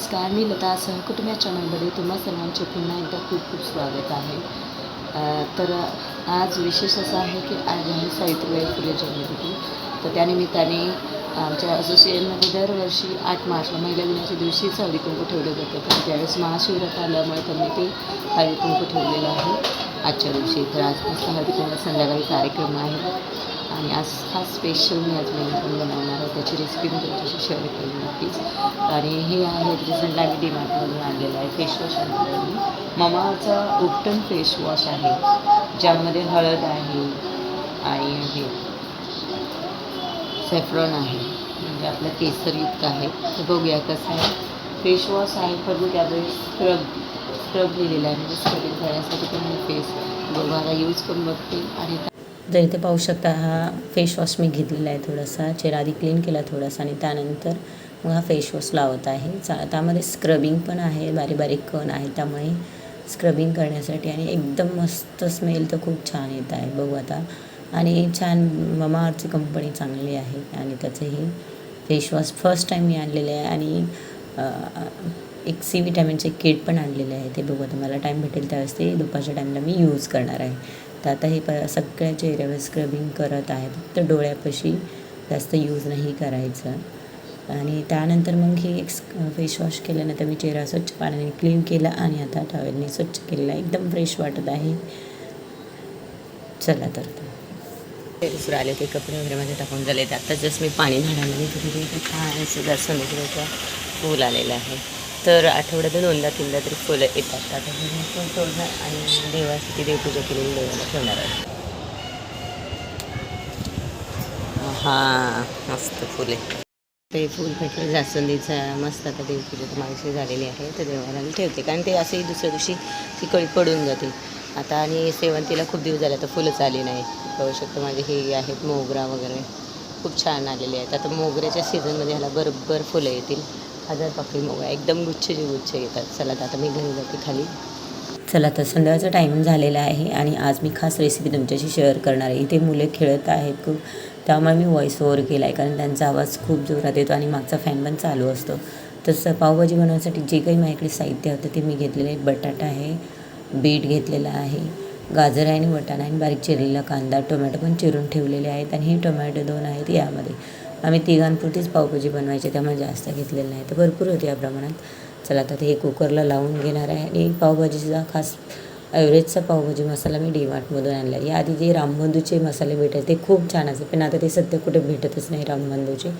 नमस्कार मी लता सहकुटुंब या चॅनलमध्ये तुम्हा सर्वांचे पुन्हा एकदा खूप खूप स्वागत आहे. तर आज विशेष असं आहे की आज आहे सावित्रीबाई फुले जयंती. तर त्यानिमित्ताने आमच्या असोसिएशनमध्ये दरवर्षी आठ मार्चला महिला दिनाच्या दिवशीच हळदी कुंकू ठेवलं जातं पण त्यावेळेस महाशिवरात्र आल्यामुळे त्यांनी ते हळदी कुंकू ठेवलेलं आहे. आजच्या दिवशी तर आज मस्त हळदी कुंकू संध्याकाळी कार्यक्रम आहे. आणि आज हा स्पेशल मी आज मेनू बनवणार आहे. त्याची रेसिपी मी तुमच्याशी शेअर केली नक्कीच आणि हे आहे रिसेंट आम्ही डिमार्टमधून आणलेलं आहे. फेशवॉश आणलेलं आहे मी. ममाचा उपटन फेशवॉश आहे. ज्यामध्ये हळद आहे आणि हे सेफ्रॉन आहे. म्हणजे आपलं केसरयुक्त आहे. ते बघूया कसं आहे. फेशवॉश आहे परंतु त्यामध्ये स्क्रब स्क्रब लिहिलेलं आहे. म्हणजे स्क्रबिंग करण्यासाठी पण मी फेस बघायला यूज करून बघते. आणि तर इथे पाहू शकता हा फेस वॉश मी घेतलेला आहे थोडासा. चेहरा आधी क्लीन केला थोडासा आणि त्यानंतर मग हा फेस वॉश लावत आहे. चा त्यामध्ये स्क्रबिंग पण आहे बारीक बारीक कण आहे त्यामुळे स्क्रबिंग करण्यासाठी आणि एकदम मस्त स्मेल तर खूप छान येत आहे. बघू आता. आणि छान ममाअर्थची कंपनी चांगली आहे आणि त्याचं हे फेस वॉश फर्स्ट टाईम मी आणलेले आहे आणि एक सी विटॅमिनचे किट पण आणलेले आहे. ते बघू आता मला टाईम भेटेल त्यावेळेस. ते दुपारच्या टाईमला मी यूज करणार आहे. तर आता हे प सगळ्या चेहऱ्यावर स्क्रबिंग करत आहे फक्त डोळ्यापाशी जास्त यूज नाही करायचं. आणि त्यानंतर मग हे एक फेसवॉश केल्यानंतर मी चेहरा स्वच्छ पाण्याने क्लीन केला आणि आता टॉवेलने स्वच्छ केलेला एकदम फ्रेश वाटत आहे. चला तर. दुसरं आले ते कपडे वगैरे माझे टाकून झाले आता जस्ट मी पाणी झाडायला घेते तिथे इथे छान दर्शनाचं फूल आलेलं आहे. तर आठवड्यात दोनदा तीनदा तरी फुलं येतात. आता पण फुल तोडणार आणि देवासाठी देवपूजा केलेली देवाला ठेवणार आहे. हां मस्त फुले. ते फूल भेटलं जास्वंदीचा मस्त आता देवपूजा माझी झालेली आहे तर देवाला मी ठेवते. कारण ते असेही दुसऱ्या दिवशी ती कळी पडून जातील. आता आणि सेवंतीला खूप दिवस झाले आता फुलंच आली नाही. कळू शकतं माझे हे आहेत मोगरा वगैरे. खूप छान आलेले आहेत. आता मोगऱ्याच्या सीझनमध्ये ह्याला बरोबर फुलं येतील. हजार पाकळी मोगरा एकदम गुच्छचे गुच्छ येतात. चला आता मी घरी जाते खाली. चला तर संध्याकाळचा टाईम झालेला आहे आणि आज मी खास रेसिपी तुमच्याशी शेअर करणार आहे. इथे मुले खेळत आहेत. खूप त्यामुळे मी व्हॉईस ओव्हर केला आहे कारण त्यांचा आवाज खूप जोरात येतो आणि मागचा फॅन पण चालू असतो. तसं पावभाजी बनवण्यासाठी जे काही माझ्याकडे साहित्य होतं ते मी घेतलेलं आहे. बटाटा आहे बीट घेतलेला आहे गाजर आहे आणि वटाणा आणि बारीक चिरलेला कांदा टोमॅटो पण चिरून ठेवलेले आहेत. आणि हे टोमॅटो दोन आहेत यामध्ये. आम्ही तिघांपुरतीच पावभाजी बनवायची त्यामुळे जास्त घेतलेलं नाही. तर भरपूर होते या प्रमाणात. चला आता ते हे कुकरला लावून घेणार आहे आणि पावभाजीचा खास ॲव्हरेजचा पावभाजी मसाला मी डीमार्टमधून आणला आहे. याआधी जे रामबंधूचे मसाले भेटायचे ते खूप छान असते पण आता ते सध्या कुठे भेटतच नाही रामबंधूचे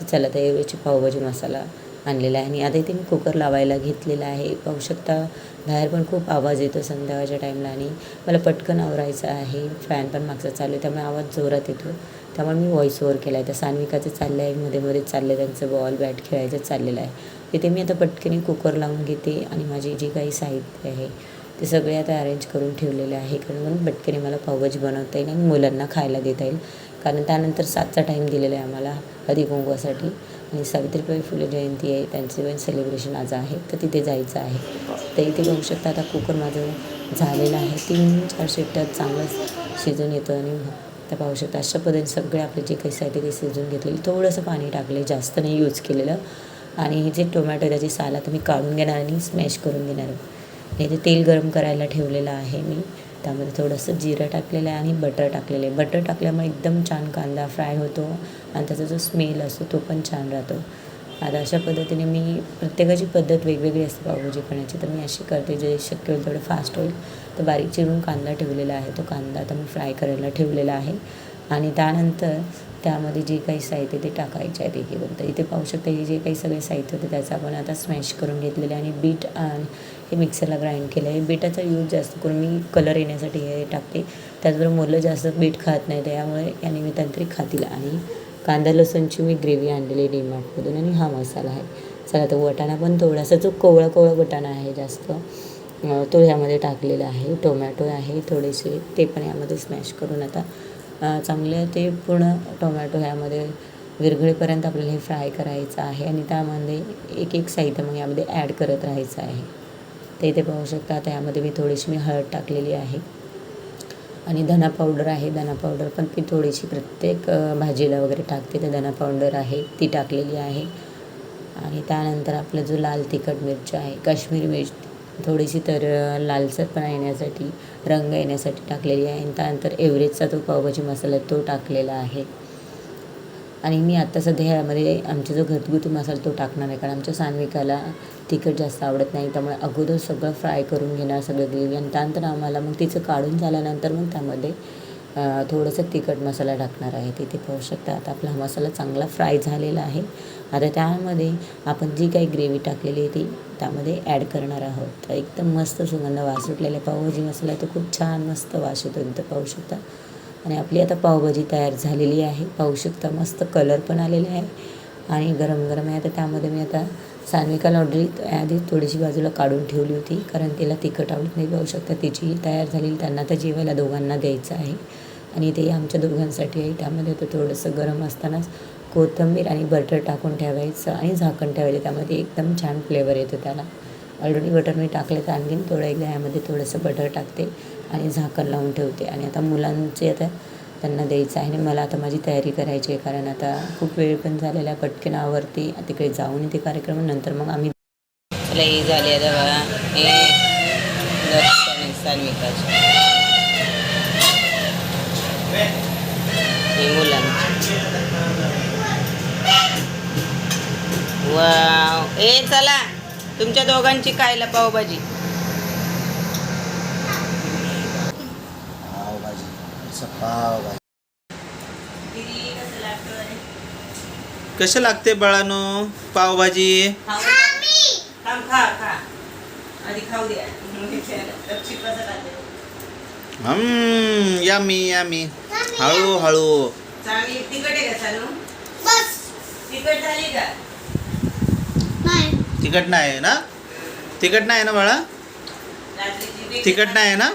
तर चला तर एवढ्याची पावभाजी मसाला आणलेला आहे. आणि आता इथे मी कुकर लावायला घेतलेला आहे. पाहू शकता बाहेर पण खूप आवाज येतो संध्याकाळच्या टाईमला आणि मला पटकन आवरायचं आहे. फॅन पण मागचा चालू आहे त्यामुळे आवाज जोरात येतो. त्यामुळे मी व्हॉईस ओव्हर केला आहे तर सान्विकाचं चाललं आहे मध्ये मध्ये चाललं त्यांचं बॉल बॅट खेळायचं चाललेलं आहे. तिथे मी आता पटकन कुकर लावून घेते आणि माझे जे काही साहित्य आहे ते सगळे आता अरेंज करून ठेवलेले आहे. कारण म्हणून पटकन मला पावभाजी बनवता येईल आणि मुलांना खायला देता येईल. कारण त्यानंतर सातचा टाईम दिलेला आहे आम्हाला हळदी कुंकवासाठी. आणि सावित्रीबाई फुले जयंती आहे त्यांचे पण सेलिब्रेशन आज आहे. तर तिथे जायचं आहे. तर इथे बघू शकता आता कुकर माझं झालेलं आहे. तीन चार शिट्ट्यात चांगलं शिजून येतं आणि तर पाहू शकता अशा पद्धतीने सगळे आपले जे काही साहित्य ते शिजून घेतलेले थोडंसं पाणी टाकले जास्त नाही यूज केलेलं. आणि हे जे टोमॅटो त्याची साला तुम्ही मी काढून घेणार आणि स्मॅश करून घेणार नाही इथे तेल गरम करायला ठेवलेलं आहे मी. त्यामध्ये थोडंसं जिरं टाकलेलं आहे आणि बटर टाकलेलं आहे. बटर टाकल्यामुळे एकदम छान कांदा फ्राय होतो आणि त्याचा जो स्मेल असतो तो पण छान राहतो. आता अशा पद्धतीने मी प्रत्येकाची पद्धत वेगवेगळी असते पावभाजी करण्याची तर मी अशी करते जे शक्य होईल तेवढं फास्ट होईल. तर बारीक चिरून कांदा ठेवलेला आहे तो कांदा आता मी फ्राय करायला ठेवलेला आहे. आणि त्यानंतर त्यामध्ये जे काही साहित्य ते टाकायचे आहे ते घेऊन तर इथे पाहू शकता हे जे काही सगळे साहित्य होते त्याचं आपण आता स्मॅश करून घेतलेलं आहे. आणि बीट आणि हे मिक्सरला ग्राइंड केलं आहे. बीटाचा यूज जास्त करून मी कलर येण्यासाठी हे टाकते. त्याचबरोबर मुलं जास्त बीट खात नाही त्यामुळे या निमित्ताने तरी खातील. आणि कांदा लसूणची मी ग्रेव्ही आणलेली डीमार्टमधून आणि हा मसाला आहे. चला तर वटाणा पण थोडासा जो कोवळा कोवळा वटाणा आहे जास्त तो ह्यामध्ये टाकलेला आहे. टोमॅटो आहे थोडेसे ते पण यामध्ये स्मॅश करून आता चांगले ते पूर्ण टोमॅटो ह्यामध्ये विरघळेपर्यंत आपल्याला हे फ्राय करायचं आहे आणि त्यामध्ये एक एक साहित्य मग यामध्ये ॲड करत राहायचं आहे. तर इथे पाहू शकता आता यामध्ये मी थोडीशी मी हळद टाकलेली आहे. आणि धना पावडर आहे. धना पावडर पण मी थोडीशी प्रत्येक भाजीला वगैरे टाकते. तर धना पावडर आहे ती टाकलेली आहे. आणि त्यानंतर आपला जो लाल तिखट मिरची आहे काश्मीरी मिरच थोडीशी तर लालसरपणा येण्यासाठी रंग येण्यासाठी टाकलेली आहे. आणि त्यानंतर एव्हरेजचा जो पावभाजी मसाला तो टाकलेला आहे. आणि मी आत्ता सध्या ह्यामध्ये आमचा जो घरगुती मसाला तो टाकणार आहे कारण आमच्या सान्विकाला तिखट जास्त आवडत नाही त्यामुळे अगोदर सगळं फ्राय करून घेणार सगळं ग्रेव्ही. आणि त्यानंतर आम्हाला मग तिचं काढून झाल्यानंतर मग त्यामध्ये थोडंसं तिखट मसाला टाकणार आहे. तिथे पाहू शकता. आता आपला हा मसाला चांगला फ्राय झालेला आहे. आता त्यामध्ये आपण जी काही ग्रेव्ही टाकलेली आहे ती त्यामध्ये ॲड करणार आहोत. तर एकदम मस्त सुगंध वास सुटलेला आहे. पावभाजी मसाला आहे तो खूप छान मस्त वास येतो तिथं पाहू शकता. आणि आपली आता पावभाजी तयार झालेली आहे. पाहू शकता मस्त कलर पण आलेला आहे. आणि गरम गरम आहे. आता त्यामध्ये मी आता सान्विका ऑर्डरी आधी थोडीशी बाजूला काढून ठेवली होती. कारण तिला तिखट आवडत नाही. पाहू शकता तिची तयार झालेली. त्यांना तर जेवायला दोघांना द्यायचं आहे. आणि ते आमच्या दोघांसाठी आहे. त्यामध्ये आता थोडंसं गरम असतानाच कोथिंबीर आणि बटर टाकून ठेवायचं आणि झाकण ठेवायचं. त्यामध्ये एकदम छान फ्लेवर येतो त्याला. ऑलरेडी बटर मी टाकले तर आणखीन थोडं एकदा यामध्ये थोडंसं बटर टाकते आणि झाकण लावून ठेवते. आणि आता मुलांचे आता त्यांना द्यायचं आहे आणि मला आता माझी तयारी करायची आहे कारण आता खूप वेळ पण झालेला आहे पटकन आवरती तिकडे जाऊन येते कार्यक्रम नंतर मग आम्ही चला हे झाले आता बघा. हे आहे सान्विकाचे हे मुलांचे. वाव. ए चला. तुमच्या दोघांची खायला पावभाजी. कसं लागते बाळानो पावभाजी? थांब खा खा. आधी खाऊ द्या. लक्षी कसं राहते हम्म यामी यामी. हळू हळू. चांगली. तिखट आहे का चालू तिखट झाली का? तिखट नाही ना? तिखट नाही ना बाळा? तिखट नाही आहे ना?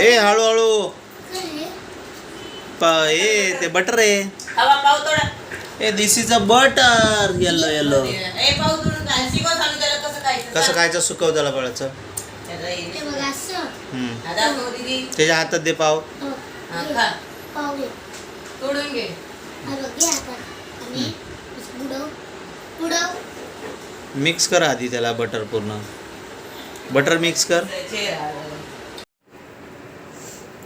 ए हळूहळू. प ए ते बटर आहे. हवा पाव तोडा. ए this is a butter yellow yellow ए पाव तोडून काय शिकव सांगू त्याला कसं खायचं? सुकव त्याला बाळाचं त्याच्या हातात दे पाव. हा, खा. मिक्स कर आधी त्याला बटर पूर्ण. बटर मिक्स कर.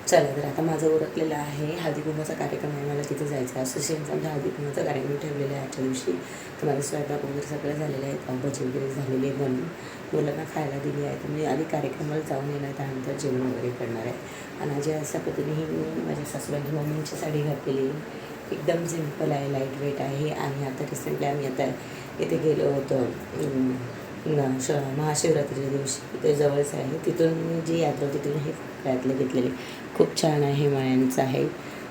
चला तर आता माझं उरकलेलं आहे. हळदी कुंभाचा कार्यक्रम आहे. मला तिथे जायचं आहे. असोसिएशनचा आमचा हळदी कुंभाचा कार्यक्रम ठेवलेला आहे आजच्या दिवशी. तर माझं स्वयंपाक वगैरे सगळं झालेलं आहे. पावभाजी वगैरे झालेली आहे बनवून मुलांना खायला दिली आहे. तर मी आधी कार्यक्रमाला जाऊन येणार त्यानंतर जेवण वगैरे करणार आहे. आणि आज अशा पद्धतीने मी माझ्या सासूबाईंची मम्मीची साडी घातलेली आहे. एकदम सिंपल आहे लाइट वेट आहे. आणि आता रिसेंटली आम्ही आता इथे गेलो होतो श महाशिवरात्रीच्या दिवशी. इथे जवळच आहे. तिथून जी यात्रा होती तिथून हे गळ्यातलं घेतलेले. खूप छान आहे मळ्यांचं आहे.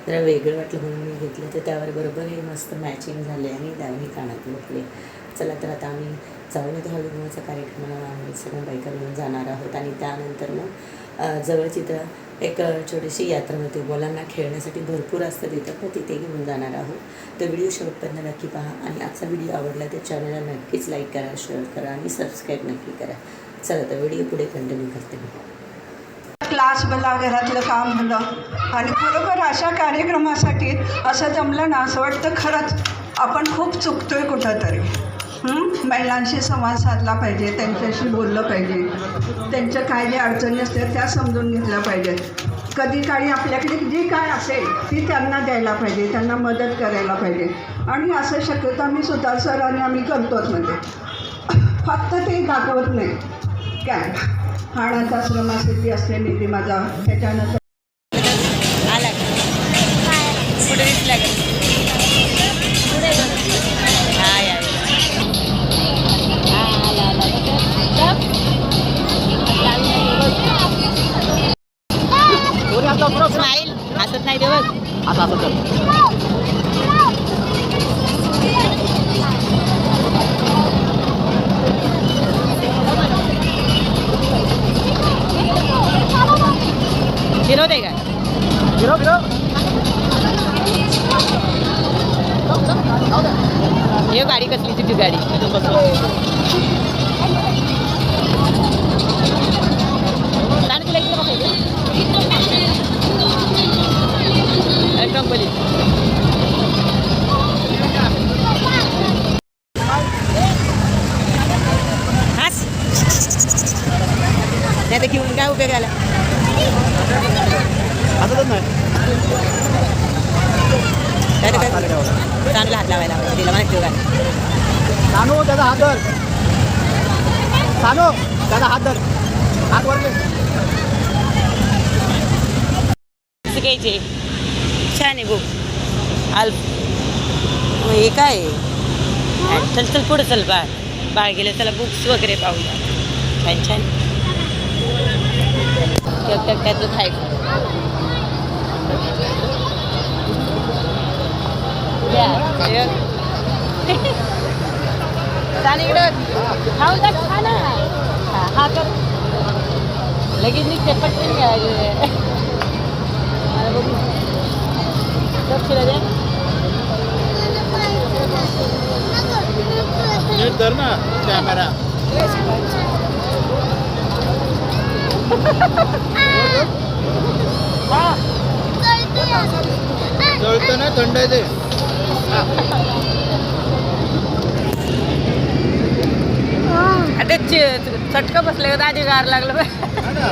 जरा वेगळं वाटलं म्हणून मी घेतलं. तर त्यावर बरोबर हे मस्त मॅचिंग झाले आणि त्यावेळी कानात घातले चला तर आता आम्ही जाऊन येतो. हळदीकुंभाचा कार्यक्रमाला आम्ही सगळं बायका म्हणून जाणार आहोत. आणि त्यानंतर मग अं, जवळच इथं एक छोटीशी यात्रा होती. मुलांना खेळण्यासाठी भरपूर असतं तिथं तर तिथे घेऊन जाणार आहोत. तर व्हिडिओ शेवटपर्यंत नक्की पहा आणि आजचा व्हिडिओ आवडला तर चॅनलला नक्कीच लाईक करा शेअर करा आणि सबस्क्राईब नक्की करा. चला तर व्हिडिओ पुढे कंटिन्यू करते. मी क्लास मला घरातलं काम झालं. आणि खरोखर अशा कार्यक्रमासाठी असं जमलं ना असं वाटतं खरंच आपण खूप चुकतोय कुठं तरी महिलांशी संवाद साधला पाहिजे त्यांच्याशी बोललं पाहिजे. त्यांच्या काय ज्या अडचणी असतात त्या समजून घेतल्या पाहिजेत. कधी काळी आपल्याकडे जी काय असेल ती त्यांना द्यायला पाहिजे त्यांना मदत करायला पाहिजे. आणि असं शक्यतो आम्ही स्वतः सर आणि आम्ही करतोच म्हणजे. फक्त ते दाखवत नाही. काय? अनाथ आश्रमासाठी असते निधी माझा त्याच्यानंतर स्माईल हसत नाही ते बघ फिरवते का हे गाडी कसली? तुझी गाडी. कंपनी नाही तर घेऊन काय उपयोग आला? चांगला हात लावायला तिला माहिती काय सानो त्याचा हात धर. सानो त्याचा हात धर. हात वरले शिकायचे छान आहे बुक अल्प हे काय? चल चल पुढं चल बाळ बाळ गेलं चला बुक्स वगैरे पाहूया. छान छान. त्यातलं खाय. खा ना. हा, कर. लगेच निघते पटकन घ्या मला बघू लक्ष दे नीट धर ना कॅमेरा जळतं ना थंड आहे ते. आता चटका बसले का आधी गार लागलं बा. हा ना.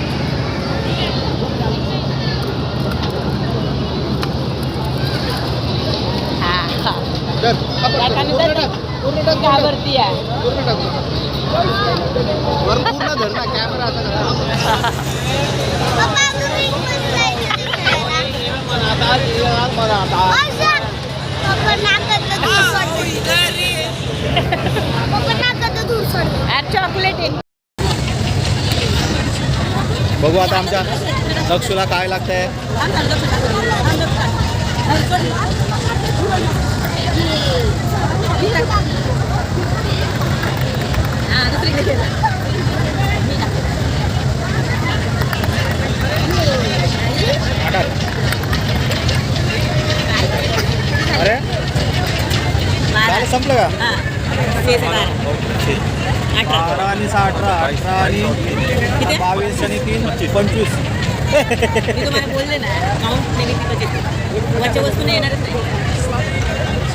हा हा धर. हा, त्या पटकन. कानी पूर्ण धर. टाक. पूर्ण टाक. घाबरती आहे पूर्ण टाक. वर पूर्ण धर ना कॅमेरा असा धर. आता आज ये, आज चॉकलेट आहे. बघू आता आमच्या दक्षुला काय लागतंय. संपलं का अठरा आणि सहा अठरा अठरा आणि बावीस आणि तीन पंचवीस बोलले ना काउंट वस्तू नाही येणारच नाही.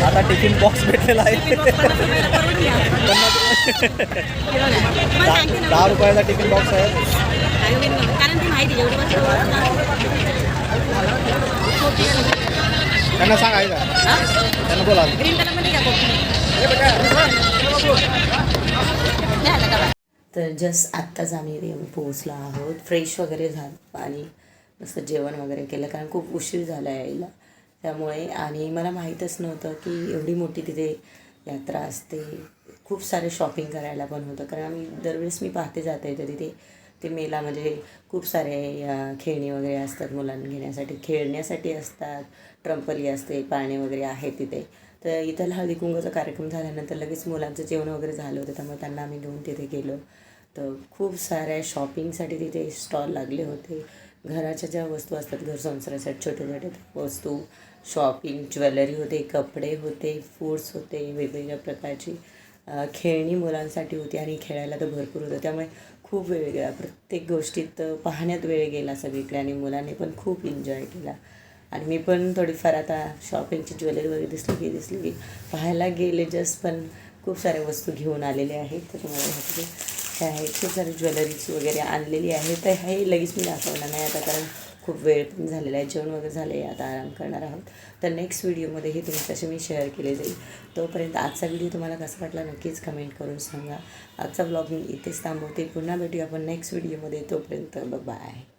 आता टिफिन बॉक्स भेटलेला आहे. दहा रुपयाचा टिफिन बॉक्स आहे. त्यांना सांग आहे का त्यांना बोला. ग्रीन कलरमध्ये का तर जस्ट आत्ताच आम्ही पोहोचलो आहोत. फ्रेश वगैरे झालं आणि मस्त जेवण वगैरे केलं कारण खूप उशीर झाला यायला. त्यामुळे आणि मला माहीतच नव्हतं की एवढी मोठी तिथे यात्रा असते. खूप सारे शॉपिंग करायला पण होतं. कारण आम्ही दरवेळेस मी पाहते जाते तर तिथे. ते मेला म्हणजे खूप सारे खेळणी वगैरे असतात मुलांना घेण्यासाठी. खेळण्यासाठी असतात. ट्रम्पली असते पाळणे वगैरे आहेत तिथे. तर इथं हळदी कुंकूचा कार्यक्रम झाल्यानंतर लगेच मुलांचं जेवण वगैरे झालं होतं. त्यामुळे त्यांना आम्ही घेऊन तिथे गेलो. तर खूप साऱ्या शॉपिंगसाठी तिथे स्टॉल लागले होते. घराच्या ज्या वस्तू असतात घर संसारासाठी छोटे छोटे वस्तू शॉपिंग ज्वेलरी होते कपडे होते फूड्स होते वेगवेगळ्या प्रकारची खेळणी मुलांसाठी होती आणि खेळायला तर भरपूर होतं. त्यामुळे खूप वेळ गेला. प्रत्येक गोष्टीत पाहण्यात वेळ गेला सगळीकडे आणि मुलांनी पण खूप एन्जॉय केला. आणि मी पण थोडीफार आता शॉपिंगची ज्वेलरी वगैरे दिसली की दिसली की पाहायला गेले जस्ट पण खूप साऱ्या वस्तू घेऊन आलेले आहेत. तर तुम्हाला ह्याच्यात काय आहे? खूप सारी ज्वेलरीज वगैरे आणलेली आहे. तर हे लगेच मी दाखवणार नाही आता कारण खूप वेळ पण झालेला आहे. जेवण वगैरे झालं आहे आता आराम करणार आहोत. तर नेक्स्ट व्हिडिओमध्ये हे तुमच्याशी मी शेअर केले जाईल. तोपर्यंत आजचा व्हिडिओ तुम्हाला कसा वाटला नक्कीच कमेंट करून सांगा. आजचा ब्लॉग मी इथेच थांबवते. पुन्हा भेटूया आपण नेक्स्ट व्हिडिओमध्ये तोपर्यंत बाय